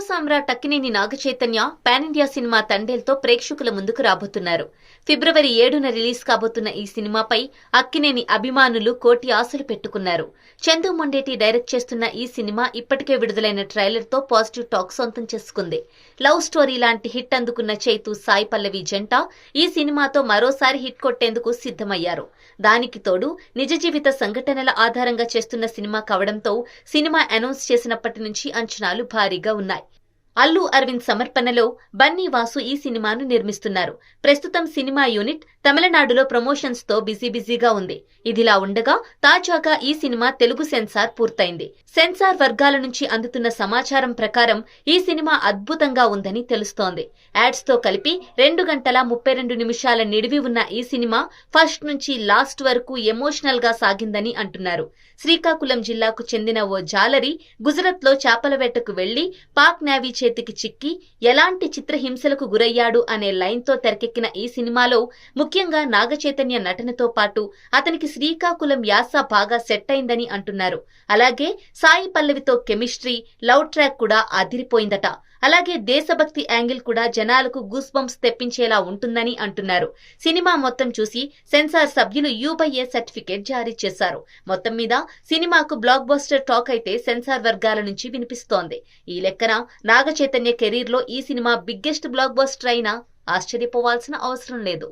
Samrat Akkineni Naga Chaitanya pan India cinema తండేల్తో ప్రేక్షకుల ముందుకు రాబోతున్నారు. ఫిబ్రవరి ఏడున రిలీజ్ కాబోతున్న ఈ సినిమాపై అక్కినేని అభిమానులు కోటి ఆశలు పెట్టుకున్నారు. చందు మొండేటి డైరెక్ట్ చేస్తున్న ఈ సినిమా ఇప్పటికే విడుదలైన ట్రైలర్తో పాజిటివ్ టాక్ సొంతం చేసుకుంది. లవ్ స్టోరీ లాంటి హిట్ అందుకున్న చైతు సాయి పల్లవి జంట ఈ సినిమాతో మరోసారి హిట్ కొట్టేందుకు సిద్ధమయ్యారు. దానికి తోడు నిజ జీవిత సంఘటనల ఆధారంగా చేస్తున్న సినిమా కావడంతో సినిమా అనౌన్స్ చేసినప్పటి నుంచి అంచనాలు భారీగా ఉన్నాయి. అల్లు అరవింద్ సమర్పణలో బన్నీ వాసు ఈ సినిమాను నిర్మిస్తున్నారు. ప్రస్తుతం సినిమా యూనిట్ తమిళనాడులో ప్రమోషన్స్తో బిజీ బిజీగా ఉంది. ఇదిలా ఉండగా తాజాగా ఈ సినిమా తెలుగు సెన్సార్ పూర్తయింది. సెన్సార్ వర్గాల నుంచి అందుతున్న సమాచారం ప్రకారం ఈ సినిమా అద్భుతంగా ఉందని తెలుస్తోంది. యాడ్స్తో కలిపి రెండు గంటల ముప్పై రెండు నిమిషాల నిడివి ఉన్న ఈ సినిమా ఫస్ట్ నుంచి లాస్ట్ వరకు ఎమోషనల్గా సాగిందని అంటున్నారు. శ్రీకాకుళం జిల్లాకు చెందిన ఓ జాలరి గుజరాత్లో చేపల వేటకు వెళ్ళి పాక్ నావీ చేతికి చిక్కి ఎలాంటి చిత్రహింసలకు గురయ్యాడు అనే లైన్తో తెరకెక్కిన ఈ సినిమాలో ముఖ్యంగా నాగచైతన్య నటనతో పాటు అతనికి శ్రీకాకుళం యాస బాగా సెట్ అయిందని అంటున్నారు. అలాగే సాయి పల్లవితో కెమిస్ట్రీ లవ్ ట్రాక్ కూడా అదిరిపోయిందట. అలాగే దేశభక్తి యాంగిల్ కూడా జనాలకు గూస్ బంప్స్ తెప్పించేలా ఉంటుందని అంటున్నారు. సినిమా మొత్తం చూసి సెన్సార్ సభ్యులు యూబైఏ సర్టిఫికేట్ జారీ చేశారు. మొత్తం మీద సినిమాకు బ్లాక్ బస్టర్ టాక్ అయితే సెన్సార్ వర్గాల నుంచి వినిపిస్తోంది. ఈ లెక్కన నాగచైతన్య కెరీర్లో కెరీర్లో ఈ సినిమా బిగ్గెస్ట్ బ్లాక్ బస్టర్ అయినా ఆశ్చర్యపోవాల్సిన అవసరం లేదు.